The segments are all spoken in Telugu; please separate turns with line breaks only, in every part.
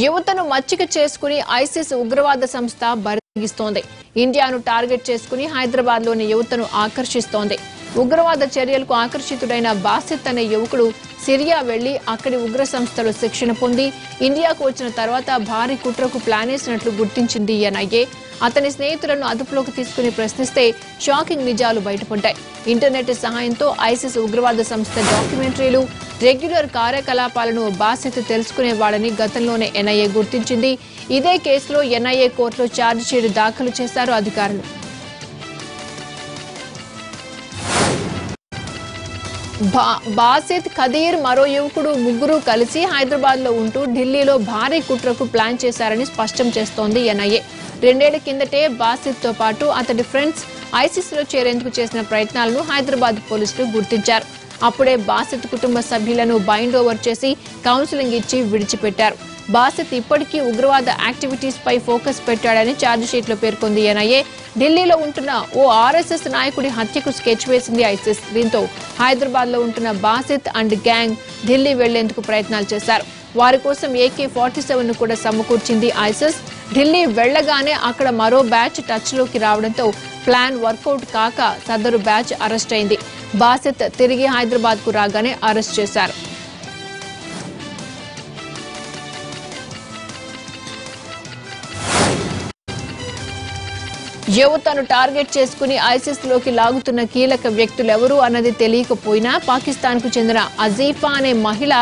యువతను మచ్చిక చేసుకుని ఐసిస్ ఉగ్రవాద సంస్థ బరిగిస్తోంది ఇండియాను టార్గెట్ చేసుకుని హైదరాబాద్లోని యువతను ఆకర్షిస్తోంది. ఉగ్రవాద చర్యలకు ఆకర్షితుడైన బాసిత్ అనే యువకుడు సిరియా వెళ్ళి అక్కడి ఉగ్ర సంస్థలు శిక్షణ పొంది ఇండియాకు వచ్చిన తర్వాత భారీ కుట్రకు ప్లాన్ వేసినట్లు గుర్తించింది ఎన్ఐఏ. అతని స్నేహితులను అదుపులోకి తీసుకుని ప్రశ్నిస్తే షాకింగ్ నిజాలు బయటపడ్డాయి. ఇంటర్నెట్ సహాయంతో ఐసిస్ ఉగ్రవాద సంస్థ డాక్యుమెంటరీలు రెగ్యులర్ కార్యకలాపాలను బాసిత్ తెలుసుకునేవాడని గతంలోనే ఎన్ఐఏ గుర్తించింది. ఇదే కేసులో ఎన్ఐఏ కోర్టులో ఛార్జిషీట్ దాఖలు చేశారు అధికారులు. బా- బాసిత్ ఖదీర్ మరో యువకుడు ముగ్గురు కలిసి హైదరాబాద్లో ఉంటూ ఢిల్లీలో భారీ కుట్రకు ప్లాన్ చేశారని స్పష్టం చేస్తోంది ఎన్ఐఏ. రెండేళ్ళ కిందటే బాసిత్తో పాటు అతడి ఫ్రెండ్స్ ఐసిస్లో చేరేందుకు చేసిన ప్రయత్నాలను హైదరాబాద్ పోలీసులు గుర్తించారు. అప్పుడే బాసిత్ కుటుంబ సభ్యులను బైండ్ ఓవర్ చేసి కౌన్సిలింగ్ ఇచ్చి విడిచిపెట్టారు. బాసిత్ ఇప్పటికీ ఉగ్రవాద యాక్టివిటీస్ పై ఫోకస్ పెట్టాడని ఛార్జిషీట్లో పేర్కొంది ఎన్ఐఏ. ఢిల్లీలో ఉంటున్న ఓ ఆర్ఎస్ఎస్ నాయకుడి హత్యకు స్కెచ్ వేసింది ఐసిస్. దీంతో హైదరాబాద్లో ఉంటున్న బాసిత్ అండ్ గ్యాంగ్ ఢిల్లీ వెళ్ళేందుకు ప్రయత్నాలు చేశారు. వారి కోసం ఏకే ఫార్టీ సెవెన్ను కూడా సమకూర్చింది ఐసిస్. ఢిల్లీ వెళ్ళగానే అక్కడ మరో బ్యాచ్ టచ్లోకి రావడంతో ప్లాన్ వర్కౌట్ కాక సదరు బ్యాచ్ అరెస్ట్ అయింది. బాసిత్ తిరిగి హైదరాబాద్కు రాగానే అరెస్ట్ చేశారు. యువతను టార్గెట్ చేసుకుని ఐసిస్లోకి లాగుతున్న కీలక వ్యక్తులెవరు అన్నది తెలియకపోయినా పాకిస్తాన్కు చెందిన అజీఫా అనే మహిళ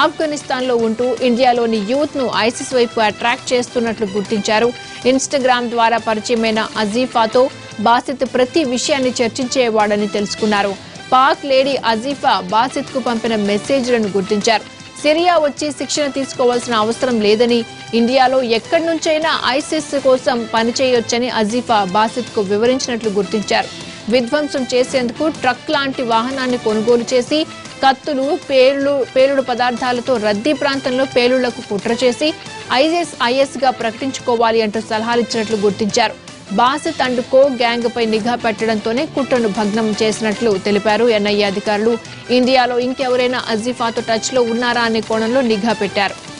ఆఫ్ఘనిస్తాన్లో ఉంటూ ఇండియాలోని యూత్ను ఐసిస్ వైపు అట్రాక్ట్ చేస్తున్నట్లు గుర్తించారు. ఇన్స్టాగ్రామ్ ద్వారా పరిచయమైన అజీఫాతో బాసిత్ ప్రతి విషయాన్ని చర్చించేవాడని తెలుసుకున్నారు. పాక్ లేడీ అజీఫా బాసిత్కు పంపిన మెసేజ్లను గుర్తించారు. సిరియా వచ్చి శిక్షణ తీసుకోవాల్సిన అవసరం లేదని ఇండియాలో ఎక్కడి నుంచైనా ఐసిస్ కోసం పనిచేయొచ్చని అజీఫా బాసిత్కు వివరించినట్లు గుర్తించారు. విధ్వంసం చేసేందుకు ట్రక్ లాంటి వాహనాన్ని కొనుగోలు చేసి కత్తులు పేలుడు పేలుడు పదార్థాలతో రద్దీ ప్రాంతంలో పేలుళ్ళకు కుట్ర చేసి ఐఎస్ ఐఎస్గా ప్రకటించుకోవాలి అంటూ సలహాలిచ్చినట్లు గుర్తించారు. బాసిత్ అండ్ కో గ్యాంగ్ పై నిఘా పెట్టడంతోనే కుట్రను భగ్నం చేసినట్లు తెలిపారు. ఎన్ఐఏ అధికారులు ఇండియాలో ఇంకెవరైనా అజీఫాతో టచ్లో ఉన్నారా అనే కోణంలో నిఘా పెట్టారు.